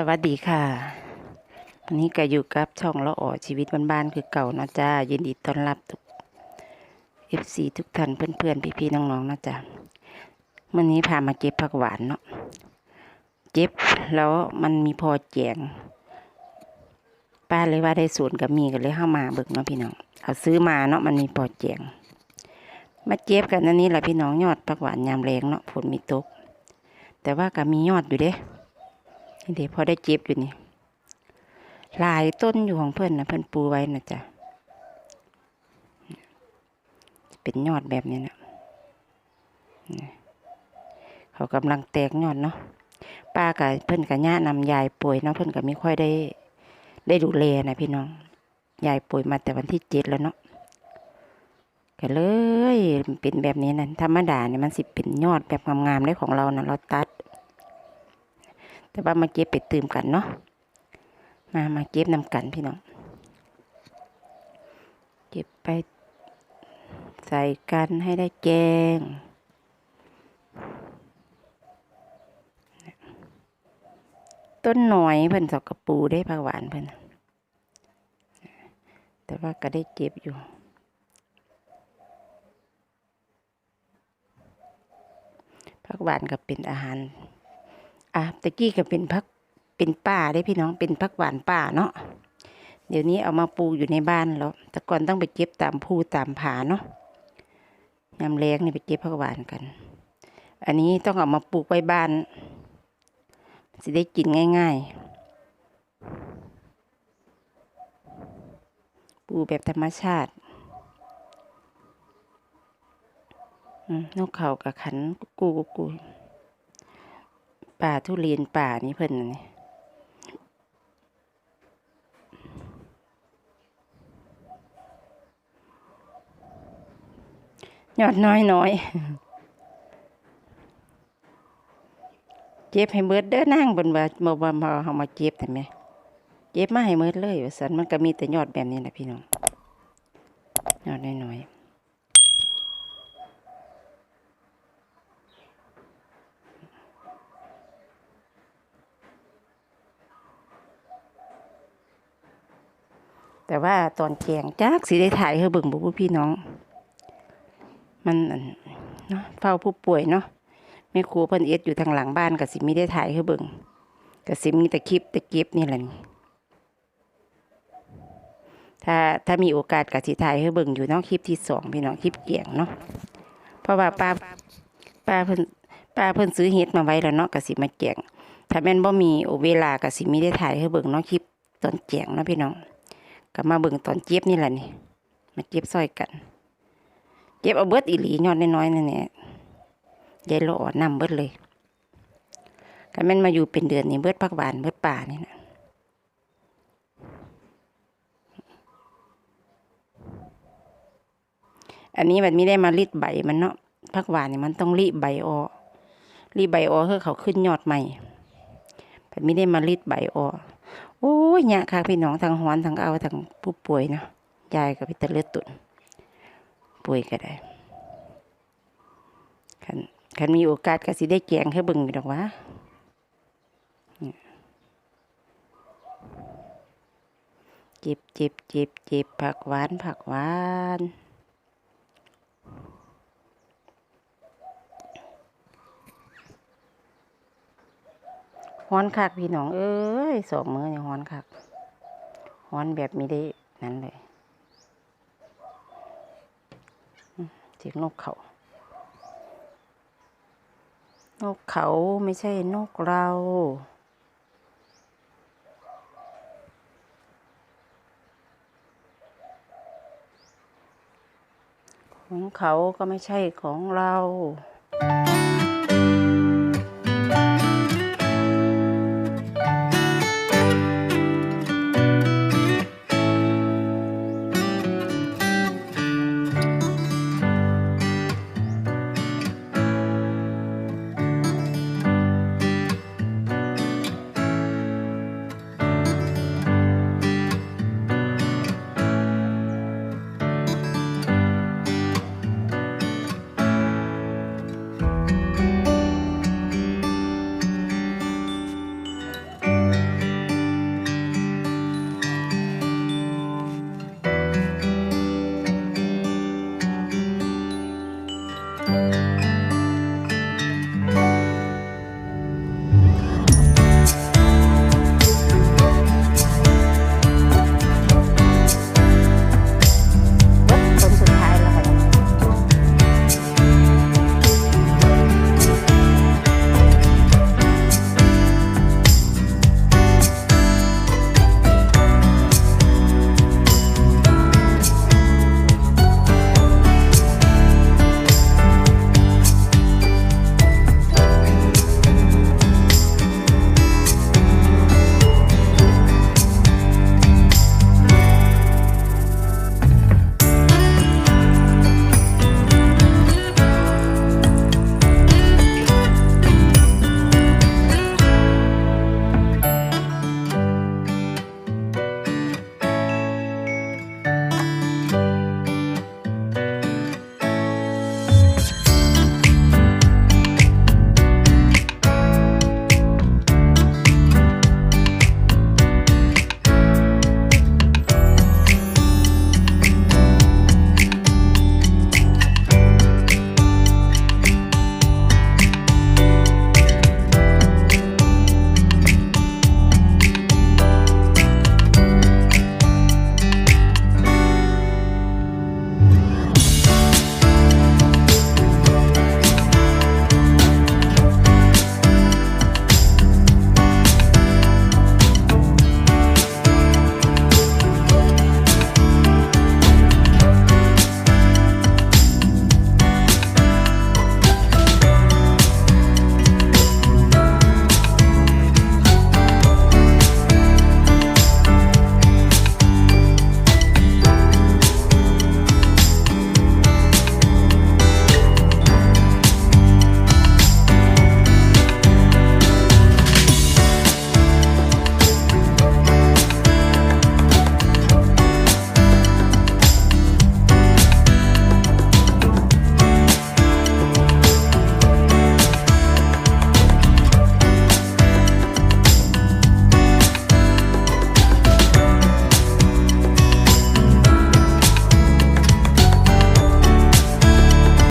สวัสดีค่ะ วันนี้ก็อยู่กับช่องละอ่อชีวิตบ้านๆคือเก่านะจ้ายินดีต้อนรับทุก FC ทุกท่านเพื่อนๆ พี่ๆน้องๆนะจ๊ะวันนี้พามาเก็บผักหวานเนาะเก็บแล้วมันมีพอแจงป้าเลยว่าได้สูตรกับมีกันเลยเข้ามาเบิกเนาะพี่น้องเอาซื้อมาเนาะมันมีพอแจงมาเก็บกันอันนี้แหละพี่น้องยอดผักหวานยามแรงเนาะฝนมีตก แต่ว่าก็มียอดอยู่เด้ เดี๋ยวพอได้เจ็บอยู่นี่หลายต้นอยู่ของเพื่อนนะเพื่อนปูไว้นะจ๊ะเป็นยอดแบบนี้นะนี่เขากำลังแตกยอดเนาะป้ากับเพื่อนกับย่านำยายป่วยเนาะเพื่อนก็ไม่ค่อยได้ ได้ดูแลนะพี่น้องยายป่วยมาแต่วันที่เจ็ดแล้วเนาะก็เลยเป็นแบบนี้นะธรรมดาเนี่ยมันสิเป็นยอดแบบงามๆได้ของเรานะเราตัด แต่ว่ามาเก็บไปตื่มกันเนาะมามาเก็บนำกันพี่น้องเก็บไปใส่กันให้ได้แกงต้นหน่อยเพิ่นสอกกระปูได้ผักหวานเพิ่นแต่ว่าก็ได้เจ็บอยู่ผักหวานก็เป็นอาหาร อะตะกี้ก็เป็นพักเป็นป่าได้พี่น้องเป็นพักหวานป่าเนาะเดี๋ยวนี้เอามาปลูกอยู่ในบ้านแล้วแต่ก่อนต้องไปเก็บตามภูตามผาเนาะยามแรงนี่ไปเก็บผักหวานกัน อันนี้ต้องเอามาปลูกไว้บ้านสิได้กินง่าย ๆ ปลูกแบบธรรมชาติอืมนกเขากับขันกูกูกู ป่าทุเรียนป่านี่เพิ่นนี่ยอดน้อยน้อยเจ็บให้เบิดเด้อนั่งบนว่าบ่บ่บ่เฮามาเจ็บแต่แม่เจ็บมาให้เบิดเลยว่าซั่นมันก็มีแต่ยอดแบบนี้แหละพี่น้องยอดน้อยๆ แต่ว่าตอนแกงจักสิได้ถ่ายให้เบิ่งบ่ผู้พี่น้อง มันเนาะเฝ้าผู้ป่วยเนาะแม่ครูเพิ่นเอ็ดอยู่ทางหลังบ้านก็สิไม่ได้ถ่ายให้เบิ่งก็สิมีแต่คลิปแต่เก็บนี่แหละถ้าถ้ามีโอกาสก็สิถ่ายให้เบิ่งอยู่เนาะคลิปที่สองพี่น้องคลิปเกียงเนาะเพราะว่าป้าป้าเพิ่นป้าเพิ่นซื้อเฮ็ดมาไว้แล้วเนาะก็สิมาแกงถ้าแม่นบ่มีเวลาก็สิมีได้ถ่ายให้เบิ่งเนาะคลิปตอนแกงเนาะพี่น้อง ก็มาเบิ่งตอนเจ็บนี่แหละนี่มาเจ็บซอยกันเจ็บเอาเบิดอีหลียอดน้อยๆนั่นแหละยายโลอ่อนนำเบิดเลยก็แม่นมาอยู่เป็นเดือนนี่เบิดพักหวานเบิดป่านี่นะอันนี้มันไม่ได้มารีดใบมันเนาะพักหวานนี่มันต้องรีดใบออรีดใบออเพื่อเขาขึ้นยอดใหม่มันไม่ได้มารีดใบออ โอ้ยเนี่ยค่ะพี่น้องทางหอนทางเอาทางผู้ป่วยเนาะยายก็ไปตะเลือดตุนป่วยก็ได้คันคันมีโอกาสก็สิได้แกงให้บิ่งดอกวะเนี่ยเจ็บเจ็บเจ็บเจ็บผักหวานผักหวาน ฮ้อนคักพี่น้อง เอ้ยสองมือเนี่ยฮ้อนคักฮ้อนแบบไม่ได้นั้นเลยอืมเสียงนกเขานกเขาไม่ใช่นกเราของเขาก็ไม่ใช่ของเรา